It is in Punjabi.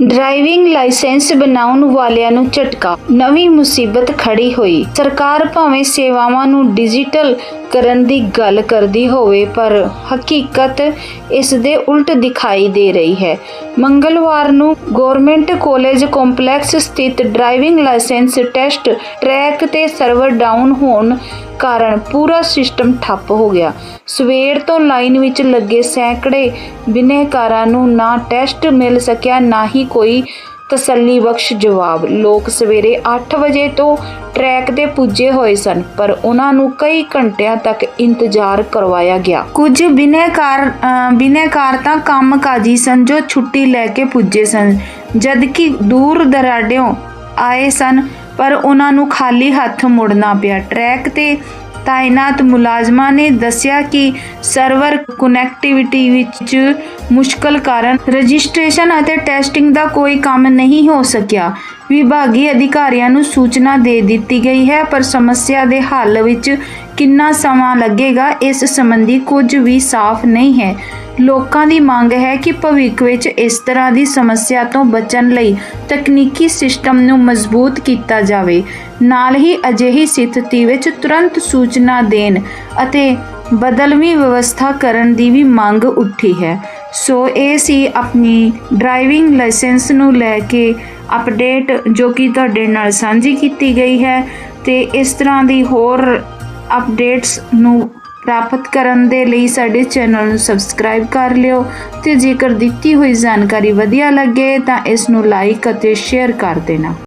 ਡਰਾਈਵਿੰਗ ਲਾਇਸੈਂਸ ਬਣਾਉਣ ਵਾਲਿਆਂ ਨੂੰ ਝਟਕਾ। ਨਵੀਂ ਮੁਸੀਬਤ ਖੜੀ ਹੋਈ। ਸਰਕਾਰ ਭਾਵੇਂ ਸੇਵਾਵਾਂ ਨੂੰ ਡਿਜੀਟਲ ਕਰਨ ਦੀ ਗੱਲ ਕਰਦੀ ਹੋਵੇ, ਪਰ ਹਕੀਕਤ ਇਸ ਦੇ ਉਲਟ ਦਿਖਾਈ ਦੇ ਰਹੀ ਹੈ। ਮੰਗਲਵਾਰ ਨੂੰ ਗਵਰਨਮੈਂਟ ਕਾਲਜ ਕੰਪਲੈਕਸ ਸਥਿਤ ਡਰਾਈਵਿੰਗ ਲਾਇਸੈਂਸ ਟੈਸਟ ਟਰੈਕ ਤੇ ਸਰਵਰ ਡਾਊਨ ਹੋਣ ਕਾਰਨ ਪੂਰਾ ਸਿਸਟਮ ਠੱਪ ਹੋ ਗਿਆ। ਸਵੇਰ ਤੋਂ ਲਾਈਨ ਵਿੱਚ ਲੱਗੇ ਸੈਂਕੜੇ ਬਿਨੈਕਾਰਾਂ ਨੂੰ ਨਾ ਟੈਸਟ ਮਿਲ ਸਕਿਆ, ਨਾ ਹੀ ਕੋਈ ਤਸੱਲੀ ਬਖਸ਼ ਜਵਾਬ। ਲੋਕ ਸਵੇਰੇ 8 ਵਜੇ ਤੋਂ ਟਰੈਕ ਤੇ ਪੁੱਜੇ ਹੋਏ ਸਨ, ਪਰ ਉਹਨਾਂ ਨੂੰ ਕਈ ਘੰਟਿਆਂ ਤੱਕ ਇੰਤਜ਼ਾਰ ਕਰਵਾਇਆ ਗਿਆ। ਕੁਝ ਬਿਨੈਕਾਰ ਅਹ ਬਿਨੈਕਾਰ ਤਾਂ ਕੰਮ ਕਾਜੀ ਸਨ ਜੋ ਛੁੱਟੀ ਲੈ ਕੇ ਪੁੱਜੇ ਸਨ, ਜਦਕਿ ਦੂਰ ਦਰਾਡਿਓਂ ਆਏ ਸਨ। ਪਰ ਉਹਨਾਂ ਨੂੰ ਖਾਲੀ ਹੱਥ ਮੁੜਨਾ ਪਿਆ। ਟਰੈਕ ਤੇ ਤਾਇਨਾਤ ਮੁਲਾਜ਼ਮਾਂ ਨੇ ਦੱਸਿਆ ਕਿ ਸਰਵਰ ਕਨੈਕਟੀਵਿਟੀ ਵਿੱਚ ਮੁਸ਼ਕਲ ਕਾਰਨ ਰਜਿਸਟ੍ਰੇਸ਼ਨ ਅਤੇ ਟੈਸਟਿੰਗ ਦਾ ਕੋਈ ਕੰਮ ਨਹੀਂ ਹੋ ਸਕਿਆ। ਵਿਭਾਗੀ ਅਧਿਕਾਰੀਆਂ ਨੂੰ ਸੂਚਨਾ ਦੇ ਦਿੱਤੀ ਗਈ ਹੈ, ਪਰ ਸਮੱਸਿਆ ਦੇ ਹੱਲ ਵਿੱਚ ਕਿੰਨਾ ਸਮਾਂ ਲੱਗੇਗਾ, ਇਸ ਸੰਬੰਧੀ ਕੁਝ ਵੀ ਸਾਫ਼ ਨਹੀਂ ਹੈ। ਲੋਕਾਂ ਦੀ ਮੰਗ ਹੈ ਕਿ ਭਵਿੱਖ ਵਿੱਚ ਇਸ ਤਰ੍ਹਾਂ ਦੀ ਸਮੱਸਿਆ ਤੋਂ ਬਚਣ ਲਈ ਤਕਨੀਕੀ ਸਿਸਟਮ ਨੂੰ ਮਜ਼ਬੂਤ ਕੀਤਾ ਜਾਵੇ। ਨਾਲ ਹੀ ਅਜਿਹੀ ਸਥਿਤੀ ਵਿੱਚ ਤੁਰੰਤ ਸੂਚਨਾ ਦੇਣ ਅਤੇ ਬਦਲਵੀਂ ਵਿਵਸਥਾ ਕਰਨ ਦੀ ਵੀ ਮੰਗ ਉੱਠੀ ਹੈ। ਸੋ ਇਹ ਸੀ ਆਪਣੀ ਡਰਾਈਵਿੰਗ ਲਾਇਸੈਂਸ ਨੂੰ ਲੈ ਕੇ ਅਪਡੇਟ ਜੋ ਕਿ ਤੁਹਾਡੇ ਨਾਲ ਸਾਂਝੀ ਕੀਤੀ ਗਈ ਹੈ। ਤੇ ਇਸ ਤਰ੍ਹਾਂ ਦੀ ਹੋਰ ਅਪਡੇਟਸ ਨੂੰ ਪ੍ਰਾਪਤ ਕਰਨ ਦੇ ਲਈ ਸਾਡੇ ਚੈਨਲ ਨੂੰ ਸਬਸਕ੍ਰਾਈਬ ਕਰ ਲਿਓ ਤੇ ਜੇਕਰ ਦਿੱਤੀ ਹੋਈ ਜਾਣਕਾਰੀ ਵਧੀਆ ਲੱਗੇ ਤਾਂ ਇਸ ਨੂੰ ਲਾਈਕ ਅਤੇ ਸ਼ੇਅਰ ਕਰ ਦੇਣਾ।